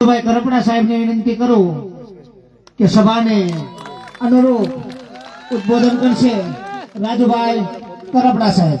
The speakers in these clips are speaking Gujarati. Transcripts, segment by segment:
ભાઈ કરપડા સાહેબને વિનંતી કરું કે સભાને અનુરૂપ ઉદ્બોધન કરશે રાજુભાઈ કરપડા સાહેબ.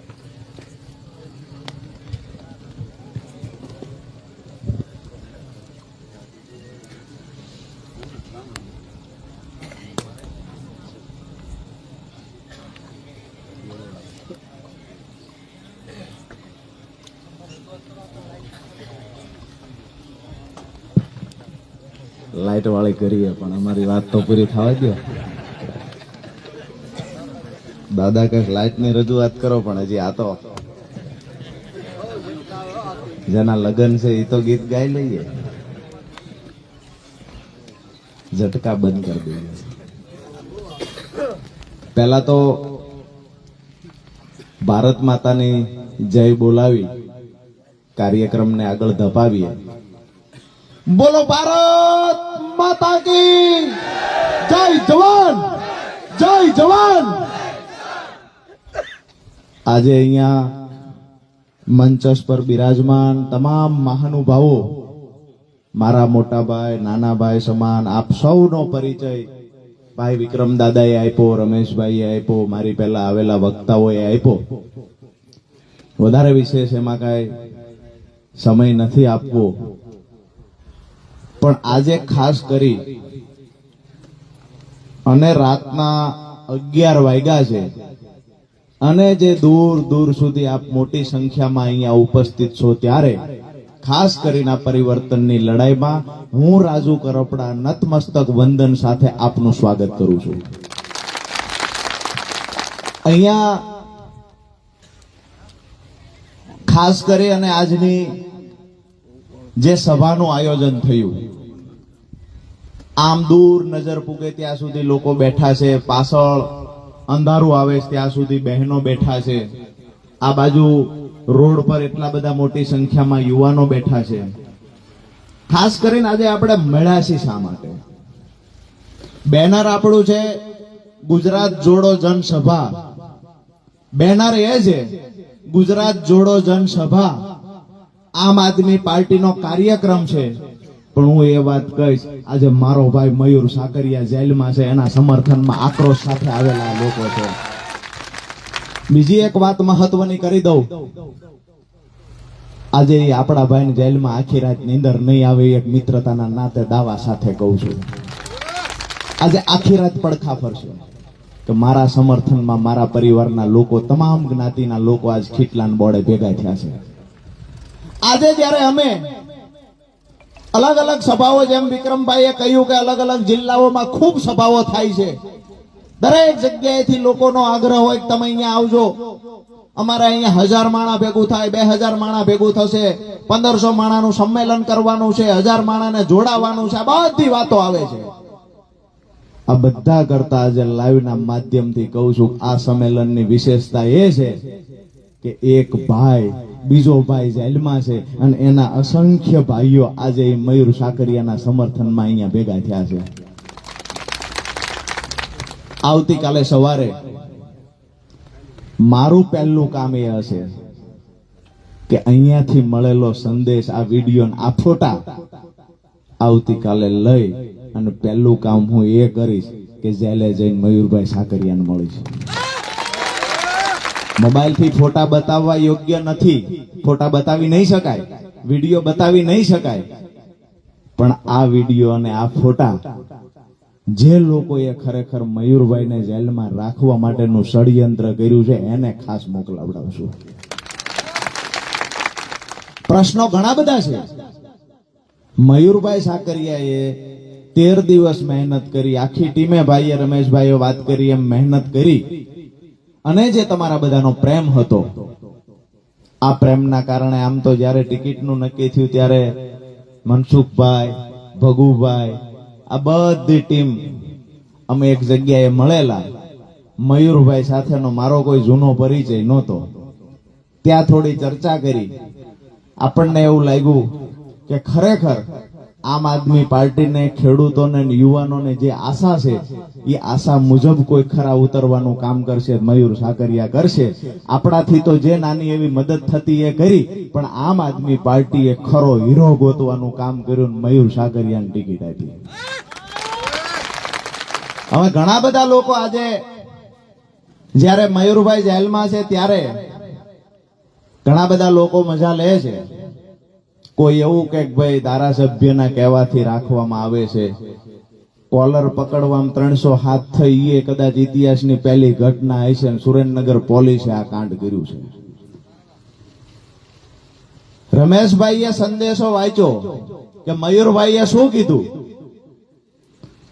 લાઈટ વાળી કરીએ પણ અમારી વાત તો પૂરી થવા દો દાદા કંઈક લાઈટની રજૂઆત કરો, પણ હજી આ તો જેના લગ્ન છે એ તો ગીત ગાઈ લઈએ. ઝટકા બંધ કરી દઈએ. પહેલા તો ભારત માતાની જય બોલાવી, કાર્યક્રમને આગળ ધપાવીએ. બોલો ભારત માતા કી જય જવાન જય જવાન. આજે અહીંયા મંચસ પર બિરાજમાન તમામ મહાનુભાવો, મારા મોટા ભાઈ, નાના ભાઈ સમાન, આપ સૌનો પરિચય ભાઈ વિક્રમ દાદાએ આપ્યો, રમેશભાઈએ આપ્યો, મારી પહેલા આવેલા વક્તાઓએ આપ્યો. વધારે વિશેષ એમાં કાંઈ સમય નથી આપવો. પણ આજે ખાસ કરી અને રાતના અગિયાર વાગ્યા છે. અને જે દૂર દૂર સુધી આપ મોટી સંખ્યામાં અહીંયા ઉપસ્થિત છો ત્યારે ખાસ કરીને પરિવર્તનની લડાઈમાં હું રાજુ કરપડા નતમસ્તક વંદન સાથે આપનું સ્વાગત કરું છું. અહીંયા ખાસ કરી અને આજની જે સભાનું આયોજન થયું આમ દૂર નજર પૂગે ત્યાં સુધી લોકો બેઠા છે. પાછળ અંધારું આવે ત્યાં સુધી બહેનો બેઠા છે. આ બાજુ રોડ પર એટલા બધા મોટી સંખ્યામાં યુવાનો બેઠા છે. ખાસ કરીને આજે આપણે મળ્યા છીએ શા માટે? બેનર આપણું છે, ગુજરાત જોડો જનસભા. બેનર એ છે, ગુજરાત જોડો જનસભા. આમ આદમી પાર્ટીનો કાર્યક્રમ છે. પણ હું એ વાત કહીશ, આજે મારો ભાઈ મયુર સાકરિયા જેલમાં છે, એના સમર્થનમાં આક્રોશ સાથે આવેલા લોકો છે. બીજી એક વાત મહત્વની કરી દઉં. આજે આપણા ભાઈને જેલમાં આખી રાત નીંદર નહીં આવે એક મિત્રતાના નાતે દાવા સાથે કહું છું. આજે આખી રાત પડખા ફરશે કે મારા સમર્થનમાં મારા પરિવારના લોકો, તમામ જ્ઞાતિના લોકો આજ ખીટલાન બોર્ડે ભેગા થયા છે. આજે જ્યારે અમે અલગ અલગ સભાઓ જેમ વિક્રમભાઈએ કહ્યું કે અલગ અલગ જિલ્લાઓમાં ખૂબ સભાઓ થાય છે. દરેક જગ્યાએથી લોકોનો આગ્રહ હોય તમે અહીંયા આવજો. અમારે અહીંયા હજાર માણા ભેગું થાય, બે હજાર માણા ભેગું થશે. પંદરસો માણાનું સંમેલન કરવાનું છે, હજાર માણાને જોડાવાનું છે. આ બધી વાતો આવે છે. આ બધા કરતા આજે લાઈવના માધ્યમથી કહું છું, આ સંમેલનની વિશેષતા એ છે કે એક ભાઈ બીજો ભાઈ જેલમાં છે અને એના અસંખ્ય ભાઈઓ આજે મયુર સાકરિયાના સમર્થનમાં અહીંયા ભેગા થયા છે. આવતીકાલે સવારે મારું પહેલું કામ એ હશે કે અહીંયાથી મળેલો સંદેશ આ વીડિયો આ ફોટા આવતીકાલે લઈ અને પહેલું કામ હું એ કરીશ કે જેલે જઈને મયુરભાઈ સાકરિયાને મળીશ. મોબાઈલથી ફોટા બતાવવા યોગ્ય નથી. ફોટા બતાવી નહીં શકાય. વીડિયો બતાવી નહીં શકાય. પણ આ વીડિયો અને આ ફોટા જે લોકોએ ખરેખર મયુરભાઈને જેલમાં રાખવા માટેનું ષડયંત્ર કર્યું છે, એને ખાસ મોકલાવડાવશું. પ્રશ્નો ઘણા બધા છે. મયુરભાઈ સાકરિયાએ તેર દિવસ મહેનત કરી, આખી ટીમે ભાઈએ રમેશભાઈએ વાત કરી, એમ મહેનત કરી. અને જે તમારા બધાનો પ્રેમ હતો, આ પ્રેમના કારણે આમ તો જ્યારે ટિકિટનું નક્કી થયું ત્યારે મનસુખભાઈ, ભગુભાઈ, આ બધી ટીમ અમે એક જગ્યાએ મળેલા. મયુરભાઈ સાથેનો મારો કોઈ જૂનો પરિચય નહોતો. ત્યાં થોડી ચર્ચા કરી. આપણને એવું લાગ્યું કે ખરેખર આમ આદમી પાર્ટીને, ખેડૂતોને યુવાનોને જે આશા છે, એ આશા મુજબ કોઈ ખરા ઉતરવાનું કામ કરશે, મયુર સાકરિયા કરશે. આપણાથી તો જે નાની એવી મદદ થતી એ કરી, પણ આમ આદમી પાર્ટીએ ખરો હીરો ગોતવાનું કામ કર્યું મયુર સાકરિયાને ટિકિટ આપી. હવે ઘણા બધા લોકો આજે, જ્યારે મયુરભાઈ જેલમાં છે ત્યારે, ઘણા બધા લોકો મજા લે છે. કોઈ એવું કે ભાઈ ધારાસભ્યના કહેવાથી રાખવામાં આવે છે. કોલર પકડવામાં ત્રણસો હાથ થઈ એ કદાચ ઇતિહાસની પહેલી ઘટના હશે સુરેન્દ્રનગર પોલીસે આ કાંડ કર્યું છે. રમેશભાઈએ સંદેશો વાંચ્યો કે મયુરભાઈએ શું કીધું?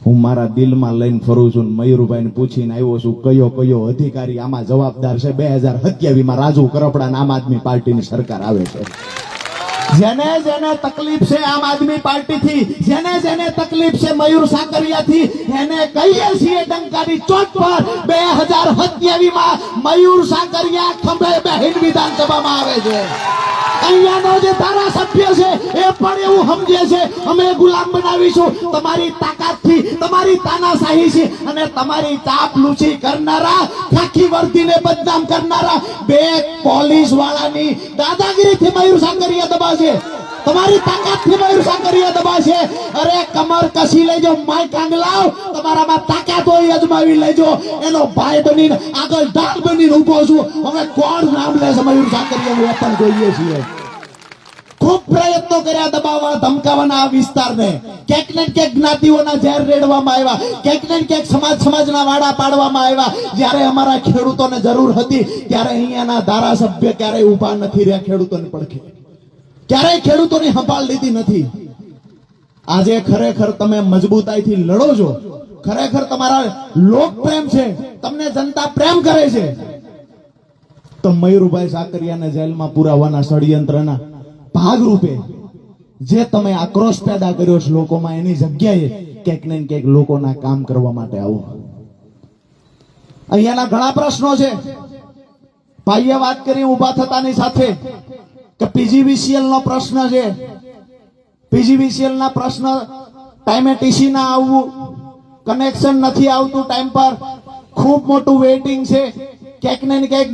હું મારા દિલમાં લઈને ફરું છું મયુરભાઈને પૂછીને આવ્યો છું, કયો કયો અધિકારી આમાં જવાબદાર છે? બે હજાર સત્યાવીસમાં રાજુ કરપડા આમ આદમી પાર્ટીની સરકાર આવે છે. જેને જેને તકલીફ છે આમ આદમી પાર્ટીથી, જેને જેને તકલીફ છે મયુર સાકરિયાથી, એને કહીએ છીએ ડંકાની ચોટ પર બે હજાર સત્યાવીસમાં મયુર સાકરિયા ખંભે બહેન વિધાનસભામાં આવે છે. અહીંયાનો જે ધારાસભ્ય છે, એ પણ એવું સમજે છે, અમે ગુલામ બનાવીશું. તમારી તાકાતથી તમારી તાનાશાહી છે અને તમારી તાપ લૂછી કરનારા, ખાખી વર્દીને બદનામ કરનારા બે પોલીસ વાળાની દાદાગીરીથી મયુર સાંગરિયા દબાશે. તમારી તાકાતથી મયુર સાકરિયા દબાશે અરે કમર કસી લેજો માય કાંગલાવ તમારામાં તાકાત હોય, અજમાવી લેજો. એનો ભાઈ બનીને આગળ ઢાલ બનીને ઊભો છું. હવે કોણ નામ લે છે, મયુર સાકરિયાનું હું પણ જોઈએ છીએ. ખૂબ પ્રયત્નો કર્યા દબાવવા ધમકાવાના આ વિસ્તારને. ક્યાંક ને ક્યાંક જ્ઞાતિઓના ઝેર રેડવામાં આવ્યા. ક્યાંક ને ક્યાંક સમાજ સમાજના વાડા પાડવામાં આવ્યા. જ્યારે અમારા ખેડૂતોને જરૂર હતી, ત્યારે અહીંયાના ધારાસભ્ય ક્યારેય ઊભા નથી રહ્યા, ખેડૂતોને પડખે. ક્યારેય ખેડૂતોની સંભાળ લીધી નથી. આજે ખરેખર તમે મજબૂતાઈથી લડો છો. ખરેખર તમારા લોક પ્રેમ છે. તમને જનતા પ્રેમ કરે છે. તો મયુરભાઈ સાકરિયાને જેલમાં પુરાવાના ષડયંત્રના ભાગરૂપે જે તમે આક્રોશ પેદા કર્યો છે લોકોમાં, એની જગ્યાએ ક્યાંક ને ક્યાંક લોકોના કામ કરવા માટે આવો. અહીંયાના ઘણા પ્રશ્નો છે. ભાઈએ વાત કરી, ઊભા થતાની સાથે. કે પીજીવીસીએલ નો પ્રશ્ન છે. પીજીવીસીએલ ના પ્રશ્ન ટાઈમે ટીસી ના આવવું કનેક્શન નથી આવતું ટાઈમ પર. ખૂબ મોટું વેઇટિંગ છે. ક્યાંક ને ક્યાંક